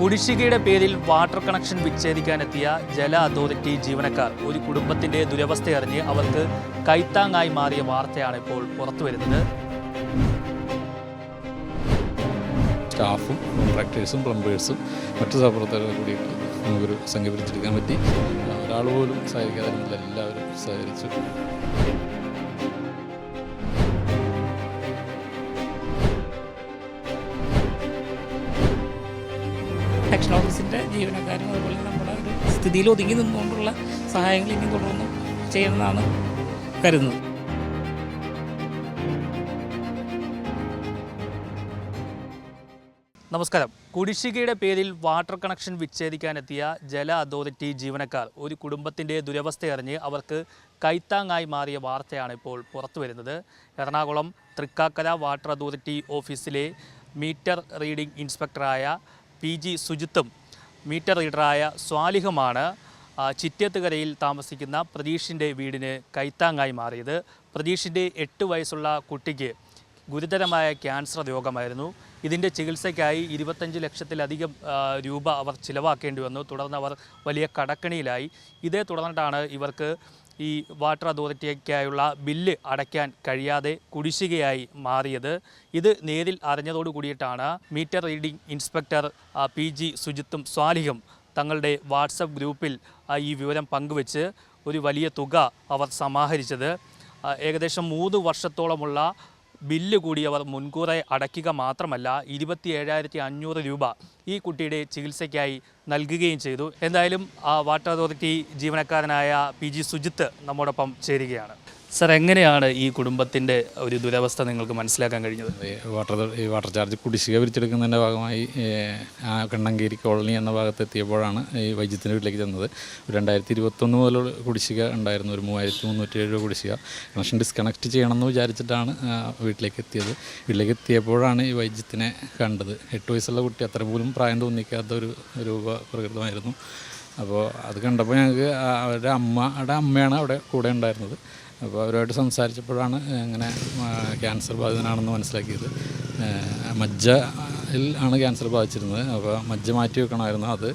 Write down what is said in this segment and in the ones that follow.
കുടിശ്ശികയുടെ പേരിൽ water connection വിച്ഛേദിക്കാനെത്തിയ ജല authority ജീവനക്കാർ ഒരു കുടുംബത്തിന്റെ ദുരവസ്ഥയറിഞ്ഞ് അവർക്ക് കൈത്താങ്ങായി മാറിയ വാർത്തയാണ് ഇപ്പോൾ പുറത്തുവരുന്നത്. സ്റ്റാഫും കോൺട്രാക്ടേഴ്സും പ്ലംബേഴ്സും മറ്റു സഹപ്രവർത്തകരും കൂടി നമുക്കൊരു സംഘടിപ്പിച്ചെടുക്കാൻ പറ്റി. ഒരാൾ പോലും സഹകരിക്കാതെ എല്ലാവരും സഹകരിച്ചു. ഓഫീസിന്റെ ജീവനക്കാരും അതുപോലെ നമ്മുടെ ഒരു സ്ഥിതിയിൽ ഒതുങ്ങി നിന്നുകൊണ്ടുള്ള സഹായങ്ങൾ ഇനി തുടർന്ന് ചെയ്യണമെന്നാണ് കരുതുന്നത്. നമസ്കാരം. കുടിശ്ശികയുടെ പേരിൽ വാട്ടർ കണക്ഷൻ വിച്ഛേദിക്കാനെത്തിയ ജല അതോറിറ്റി ജീവനക്കാർ ഒരു കുടുംബത്തിന്റെ ദുരവസ്ഥയറിഞ്ഞ് അവർക്ക് കൈത്താങ്ങായി മാറിയ വാർത്തയാണ് ഇപ്പോൾ പുറത്തു വരുന്നത്. എറണാകുളം തൃക്കാക്കര വാട്ടർ അതോറിറ്റി ഓഫീസിലെ മീറ്റർ റീഡിംഗ് ഇൻസ്പെക്ടറായ പി ജി സുജിത്തും മീറ്റർ റീഡറായ സ്വാലിഹുമാണ് ചിറ്റത്തുകരയിൽ താമസിക്കുന്ന പ്രതീഷിന്റെ വീടിന് കൈത്താങ്ങായി മാറിയത്. പ്രതീഷിന്റെ എട്ട് വയസ്സുള്ള കുട്ടിക്ക് ഗുരുതരമായ ക്യാൻസർ രോഗമായിരുന്നു. ഇതിന്റെ ചികിത്സയ്ക്കായി ഇരുപത്തഞ്ച് ലക്ഷത്തിലധികം രൂപ അവർ ചിലവാക്കേണ്ടി വന്നു. തുടർന്ന് അവർ വലിയ കടക്കണിയിലായി. ഇതേ തുടർന്നിട്ടാണ് ഇവർക്ക് ഈ വാട്ടർ അതോറിറ്റിക്കായുള്ള ബില്ല് അടയ്ക്കാൻ കഴിയാതെ കുടിശ്ശികയായി മാറിയത്. ഇത് നേരിൽ അറിഞ്ഞതോടു കൂടിയിട്ടാണ് meter reading inspector P G സുജിത്തും സ്വാലിഹും തങ്ങളുടെ വാട്സപ്പ് ഗ്രൂപ്പിൽ ഈ വിവരം പങ്കുവച്ച് ഒരു വലിയ തുക അവർ സമാഹരിച്ചത്. ഏകദേശം മൂന്ന് വർഷത്തോളമുള്ള ബില്ല് കൂടിയവർ മുൻകൂറായി അടയ്ക്കുക മാത്രമല്ല ഇരുപത്തി ഏഴായിരത്തി അഞ്ഞൂറ് രൂപ ഈ കുട്ടിയുടെ ചികിത്സയ്ക്കായി നൽകുകയും ചെയ്തു. എന്തായാലും ആ വാട്ടർ അതോറിറ്റി ജീവനക്കാരനായ പി ജി സുജിത്ത് നമ്മോടൊപ്പം ചേരുകയാണ്. സർ എങ്ങനെയാണ് ഈ കുടുംബത്തിന്റെ ഒരു ദുരവസ്ഥ നിങ്ങൾക്ക് മനസ്സിലാക്കാൻ കഴിഞ്ഞത്? വാട്ടർ ഈ വാട്ടർ ചാർജ് കുടിശ്ശിക പിരിച്ചെടുക്കുന്നതിന്റെ ഭാഗമായി ആ കണ്ണങ്കേരി കോളനി എന്ന ഭാഗത്ത് എത്തിയപ്പോഴാണ് ഈ വൈദ്യത്തിന്റെ വീട്ടിലേക്ക് ചെന്നത്. രണ്ടായിരത്തി ഇരുപത്തൊന്ന് മുതൽ കുടിശ്ശിക ഉണ്ടായിരുന്നു ഒരു മൂവായിരത്തി മുന്നൂറ്റി ഏഴ് രൂപ കുടിശ്ശിക. കണക്ഷൻ ഡിസ്കണക്ട് ചെയ്യണമെന്ന് വിചാരിച്ചിട്ടാണ് വീട്ടിലേക്ക് എത്തിയത്. വീട്ടിലേക്ക് എത്തിയപ്പോഴാണ് ഈ വൈദ്യത്തിനെ കണ്ടത്. എട്ട് വയസ്സുള്ള കുട്ടി അത്ര പോലും പ്രായം തോന്നിക്കാത്ത ഒരു രൂപ പ്രകൃതമായിരുന്നു അപ്പോൾ അത് കണ്ടപ്പോൾ ഞങ്ങൾക്ക് അവരുടെ അമ്മയുടെ അമ്മയാണ് അവിടെ കൂടെ ഉണ്ടായിരുന്നത്. അപ്പോൾ അവരുമായിട്ട് സംസാരിച്ചപ്പോഴാണ് ഇങ്ങനെ ക്യാൻസർ ബാധിതനാണെന്ന് മനസ്സിലാക്കിയത്. മജ്ജയിൽ ആണ് ക്യാൻസർ ബാധിച്ചിരുന്നത്. അപ്പോൾ മജ്ജ മാറ്റി വെക്കണമായിരുന്നു അത്.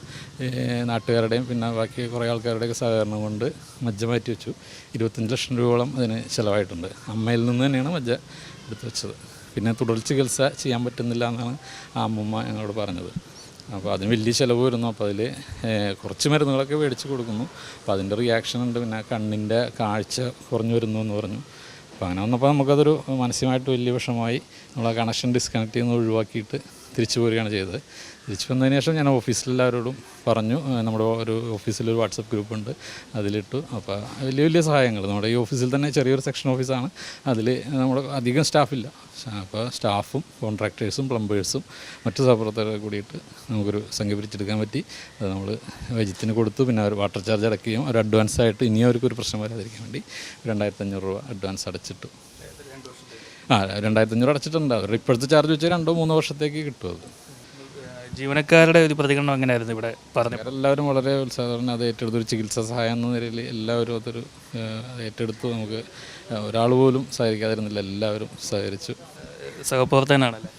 നാട്ടുകാരുടെയും പിന്നെ ബാക്കി കുറേ ആൾക്കാരുടെയൊക്കെ സഹകരണം കൊണ്ട് മജ്ജ മാറ്റി വെച്ചു. ഇരുപത്തഞ്ച് ലക്ഷം രൂപയോളം അതിന് ചിലവായിട്ടുണ്ട്. അമ്മയിൽ നിന്ന് തന്നെയാണ് മജ്ജ എടുത്തു വെച്ചത്. പിന്നെ തുടർ ചികിത്സ ചെയ്യാൻ പറ്റുന്നില്ല എന്നാണ് ആ അമ്മമ്മ ഞങ്ങളോട് പറഞ്ഞത്. അപ്പോൾ അതിന് വലിയ ചിലവ് വരുന്നു. അപ്പോൾ അതിൽ കുറച്ച് മരുന്നുകളൊക്കെ മേടിച്ച് കൊടുക്കുന്നു. അപ്പോൾ അതിന്റെ റിയാക്ഷൻ ഉണ്ട്. പിന്നെ കണ്ണിന്റെ കാഴ്ച കുറഞ്ഞു വരുന്നു എന്ന് പറഞ്ഞു. അപ്പോൾ അങ്ങനെ വന്നപ്പോൾ നമുക്കതൊരു മാനസികമായിട്ട് വലിയ വിഷമമായി. നമ്മൾ ആ കണക്ഷൻ ഡിസ്കണക്ട് ചെയ്യുന്നത് ഒഴിവാക്കിയിട്ട് തിരിച്ചു പോരുകയാണ് ചെയ്തത്. തിരിച്ചു വന്നതിന് ശേഷം ഞാൻ ഓഫീസിലെല്ലാവരോടും പറഞ്ഞു നമ്മുടെ ഒരു ഓഫീസിലൊരു വാട്സപ്പ് ഗ്രൂപ്പ് ഉണ്ട് അതിലിട്ടു. അപ്പോൾ വലിയ വലിയ സഹായങ്ങൾ നമ്മുടെ ഈ ഓഫീസിൽ തന്നെ ചെറിയൊരു സെക്ഷൻ ഓഫീസാണ്. അതിൽ നമ്മുടെ അധികം സ്റ്റാഫില്ല. അപ്പോൾ സ്റ്റാഫും കോൺട്രാക്ടേഴ്സും പ്ലംബേഴ്സും മറ്റു സഹപ്രവർത്തകരെ കൂടിയിട്ട് നമുക്കൊരു സംഖ്യ പിരിച്ചെടുക്കാൻ പറ്റി. അത് നമ്മൾ വൈജിത്തിന് കൊടുത്തു. പിന്നെ അവർ വാട്ടർ ചാർജ് അടക്കുകയും ഒരു അഡ്വാൻസ് ആയിട്ട് ഇനിയും അവർക്കൊരു പ്രശ്നം വരാതിരിക്കാൻ വേണ്ടി രണ്ടായിരത്തി അഞ്ഞൂറ് രൂപ അഡ്വാൻസ് അടച്ചിട്ടു. ആ രണ്ടായിരത്തി അഞ്ഞൂറ് അടച്ചിട്ടുണ്ട്. അവരുടെ ഇപ്പോഴത്തെ ചാർജ് വെച്ചാൽ രണ്ടോ മൂന്നോ വർഷത്തേക്ക് കിട്ടും അത്. ജീവനക്കാരുടെ ഒരു പ്രതികരണം എങ്ങനെയായിരുന്നു ഇവിടെ പറഞ്ഞു എല്ലാവരും വളരെ ഉത്സാഹം അത് ഏറ്റെടുത്തൊരു ഒരു ചികിത്സാ സഹായം എന്ന നിലയിൽ എല്ലാവരും അതൊരു ഏറ്റെടുത്ത് നമുക്ക് ഒരാൾ പോലും സഹകരിക്കാതിരുന്നില്ല. എല്ലാവരും സഹകരിച്ചു. സഹപ്രവർത്തകനാണല്ലേ?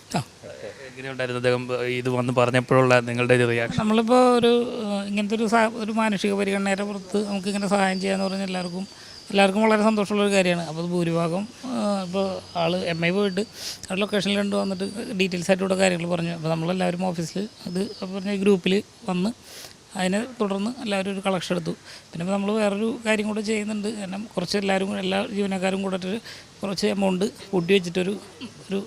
എങ്ങനെയുണ്ടായിരുന്നു അദ്ദേഹം ഇത് വന്ന് പറഞ്ഞപ്പോഴുള്ള നിങ്ങളുടെ ഒരു റിയാക്ഷൻ നമ്മളിപ്പോൾ ഒരു ഇങ്ങനത്തെ ഒരു സാ ഒരു മാനുഷിക പരിഗണനയുടെ പുറത്ത് നമുക്ക് ഇങ്ങനെ സഹായം ചെയ്യാന്ന് പറഞ്ഞാൽ എല്ലാവർക്കും എല്ലാവർക്കും വളരെ സന്തോഷമുള്ള ഒരു കാര്യമാണ്. അപ്പോൾ ഭൂരിഭാഗം ഇപ്പോൾ ആൾ എം ഐ പോയിട്ട് ആ ലൊക്കേഷനിൽ രണ്ട് വന്നിട്ട് ഡീറ്റെയിൽസ് ആയിട്ട് ഇവിടെ കാര്യങ്ങൾ പറഞ്ഞു. അപ്പോൾ നമ്മളെല്ലാവരും ഓഫീസിൽ അത് പറഞ്ഞ ഗ്രൂപ്പിൽ വന്ന് അതിനെ തുടർന്ന് എല്ലാവരും ഒരു കളക്ഷൻ എടുത്തു. പിന്നെ നമ്മൾ വേറൊരു കാര്യം കൂടെ ചെയ്യുന്നുണ്ട്. കാരണം കുറച്ച് എല്ലാവരും കൂടെ എല്ലാ ജീവനക്കാരും കൂടെ കുറച്ച് എമൗണ്ട് കൂട്ടി വെച്ചിട്ടൊരു ഒരു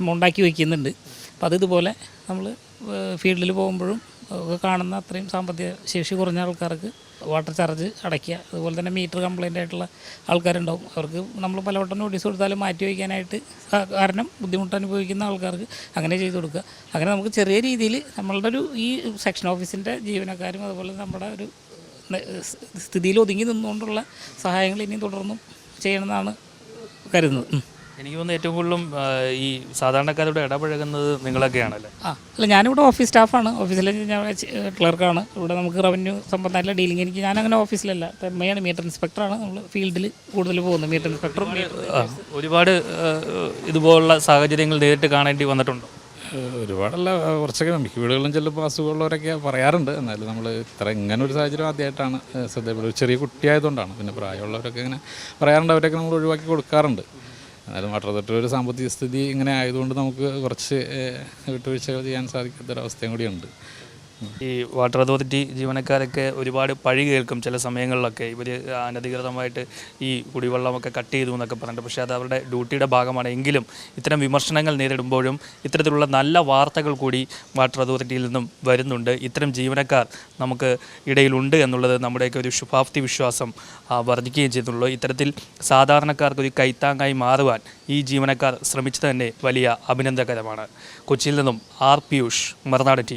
എമൗണ്ട് ആക്കി വയ്ക്കുന്നുണ്ട് അപ്പോൾ അത് ഇതുപോലെ നമ്മൾ ഫീൽഡിൽ പോകുമ്പോഴും കാണുന്ന അത്രയും സാമ്പത്തിക ശേഷി കുറഞ്ഞ ആൾക്കാർക്ക് വാട്ടർ ചാർജ് അടയ്ക്കുക അതുപോലെ തന്നെ മീറ്റർ കംപ്ലൈന്റ് ആയിട്ടുള്ള ആൾക്കാരുണ്ടാവും. അവർക്ക് നമ്മൾ പലവട്ടം നോട്ടീസ് കൊടുത്താലും മാറ്റി വയ്ക്കാനായിട്ട് കാരണം ബുദ്ധിമുട്ട് അനുഭവിക്കുന്ന ആൾക്കാർക്ക് അങ്ങനെ ചെയ്തു കൊടുക്കുക. അങ്ങനെ നമുക്ക് ചെറിയ രീതിയിൽ നമ്മളുടെ ഒരു ഈ സെക്ഷൻ ഓഫീസിന്റെ ജീവനക്കാരും അതുപോലെ നമ്മുടെ ഒരു സ്ഥിതിയിൽ ഒതുങ്ങി നിന്നുകൊണ്ടുള്ള സഹായങ്ങൾ ഇനിയും തുടർന്നും ചെയ്യണമെന്നാണ് കരുതുന്നത്. എനിക്ക് തോന്നുന്നു ഏറ്റവും കൂടുതലും ഈ സാധാരണക്കാരോട് ഇടപഴകുന്നത് നിങ്ങളൊക്കെയാണല്ലേ? ആ അല്ല ഞാനിവിടെ ഓഫീസ് സ്റ്റാഫാണ്. ഓഫീസിൽ ഞാൻ ക്ലർക്കാണ്. ഇവിടെ നമുക്ക് റവന്യൂ സംബന്ധമായിട്ടുള്ള ഡീലിംഗ് എനിക്ക് ഞാനങ്ങനെ ഓഫീസിലല്ല. തെമ്മയാണ് മീറ്റർ ഇൻസ്പെക്ടറാണ്. നമ്മൾ ഫീൽഡിൽ കൂടുതൽ പോകുന്നത്. മീറ്റർ ഇൻസ്പെക്ടറും ഒരുപാട് ഇതുപോലുള്ള സാഹചര്യങ്ങൾ നേരിട്ട് കാണേണ്ടി വന്നിട്ടുണ്ടോ? ഒരുപാടല്ല. കുറച്ചൊക്കെ മിക്ക വീടുകളിലും ചിലപ്പോൾ അസുഖമുള്ളവരൊക്കെ പറയാറുണ്ട്. എന്നാലും നമ്മൾ ഇത്ര ഇങ്ങനെ ഒരു സാഹചര്യം ആദ്യമായിട്ടാണ് ഏഹ് ചെറിയ കുട്ടിയായതുകൊണ്ടാണ്. പിന്നെ പ്രായമുള്ളവരൊക്കെ ഇങ്ങനെ പറയാറുണ്ട്. അവരൊക്കെ നമ്മൾ ഒഴിവാക്കി കൊടുക്കാറുണ്ട്. എന്നാലും വാട്ടർ അതോറിറ്റി ഒരു സാമ്പത്തിക സ്ഥിതി ഇങ്ങനെ ആയതുകൊണ്ട് നമുക്ക് കുറച്ച് വിട്ടുവീഴ്ചകൾ ചെയ്യാൻ സാധിക്കാത്തൊരവസ്ഥയും കൂടിയുണ്ട്. ഈ വാട്ടർ അതോറിറ്റി ജീവനക്കാരൊക്കെ ഒരുപാട് പഴി കേൾക്കും ചില സമയങ്ങളിലൊക്കെ. ഇവർ അനധികൃതമായിട്ട് ഈ കുടിവെള്ളമൊക്കെ കട്ട് ചെയ്തു എന്നൊക്കെ പറഞ്ഞിട്ട്. പക്ഷേ അത് അവരുടെ ഡ്യൂട്ടിയുടെ ഭാഗമാണ്. എങ്കിലും ഇത്തരം വിമർശനങ്ങൾ നേരിടുമ്പോഴും ഇത്തരത്തിലുള്ള നല്ല വാർത്തകൾ കൂടി വാട്ടർ അതോറിറ്റിയിൽ നിന്നും വരുന്നുണ്ട്. ഇത്തരം ജീവനക്കാർ നമുക്ക് ഇടയിലുണ്ട് എന്നുള്ളത് നമ്മുടെയൊക്കെ ഒരു ശുഭാപ്തി വിശ്വാസം വർദ്ധിക്കുകയും ചെയ്തിട്ടുള്ളൂ. ഇത്തരത്തിൽ സാധാരണക്കാർക്ക് ഒരു കൈത്താങ്ങായി മാറുവാൻ ഈ ജീവനക്കാർ ശ്രമിച്ചത് തന്നെ വലിയ അഭിനന്ദകരമാണ്. കൊച്ചിയിൽ നിന്നും ആർ. പിയൂഷ് മറുനാട് ടി